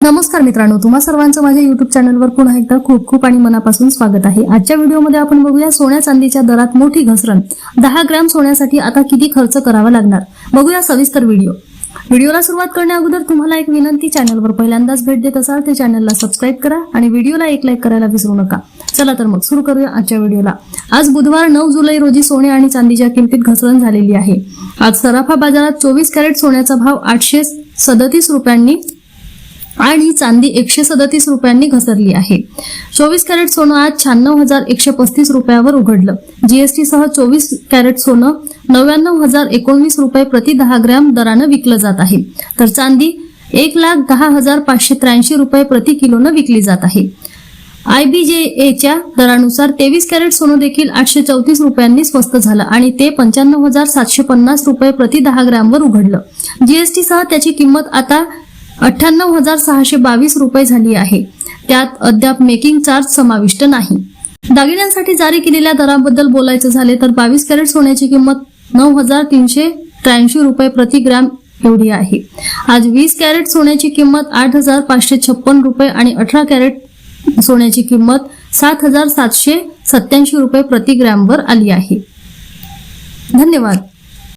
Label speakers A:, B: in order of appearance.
A: नमस्कार मित्रांनो तुम्हा सर्वांचं माझ्या युट्यूब चॅनलवर पुन्हा एकदा खूप खूप आणि मनापासून स्वागत आहे. आजच्या व्हिडिओमध्ये आपण बघूया सोन्या चांदीच्या दरात मोठी घसरण. दहा ग्रॅम सोन्यासाठी आता किती खर्च करावा लागणार? बघूया सविस्तर व्हिडिओ व्हिडिओला सुरुवात करण्या अगोदर तुम्हाला एक विनंती चॅनलवर पहिल्यांदाच भेट देत असाल तर चॅनलला सबस्क्राईब करा आणि व्हिडिओला एक लाईक करायला विसरू नका. चला तर मग सुरू करूया आजच्या व्हिडिओला आज बुधवार नऊ जुलै रोजी सोने आणि चांदीच्या किमतीत घसरण झालेली आहे. आज सराफा बाजारात चोवीस कॅरेट सोन्याचा भाव आठशे सदतीस रुपयांनी आणि चांदी एकशे सदतीस रुपयांनी घसरली आहे. चोवीस कॅरेट सोनं आज शहाण्णव हजार एकशे पस्तीस रुपयावर उघडलं. जीएसटी सह चोवीस कॅरेट सोनं नव्याण्णव हजार एकोणवीस रुपये प्रति दहा ग्रॅम दरानं विकलं जात आहे. तर चांदी एक लाख दहा हजार पाचशे त्र्याऐंशी रुपये प्रति किलोनं विकली जात आहे. आयबीजेएच्या दरानुसार तेवीस कॅरेट सोनं देखील आठशे चौतीस रुपयांनी स्वस्त झालं आणि ते पंच्याण्णव हजार सातशे पन्नास रुपये प्रति दहा ग्रॅमवर उघडलं. जीएसटी सह त्याची किंमत आता अठ्ठ्याण्णव हजार सहाशे बावीस रुपये झाली आहे. त्यात अद्याप मेकिंग चार्ज समाविष्ट नाही. दागिन्यांसाठी जारी केलेल्या दराबद्दल बोलायचं झाले तर बावीस कॅरेट सोन्याची किंमत नऊ हजार तीनशे त्र्याऐंशी रुपये प्रति ग्रॅम एवढी आहे. आज वीस कॅरेट सोन्याची किंमत आठ हजार पाचशे छप्पन रुपये आणि अठरा कॅरेट सोन्याची किंमत सात हजार सातशे सत्याऐंशी रुपये प्रति ग्रॅमवर आली आहे. धन्यवाद.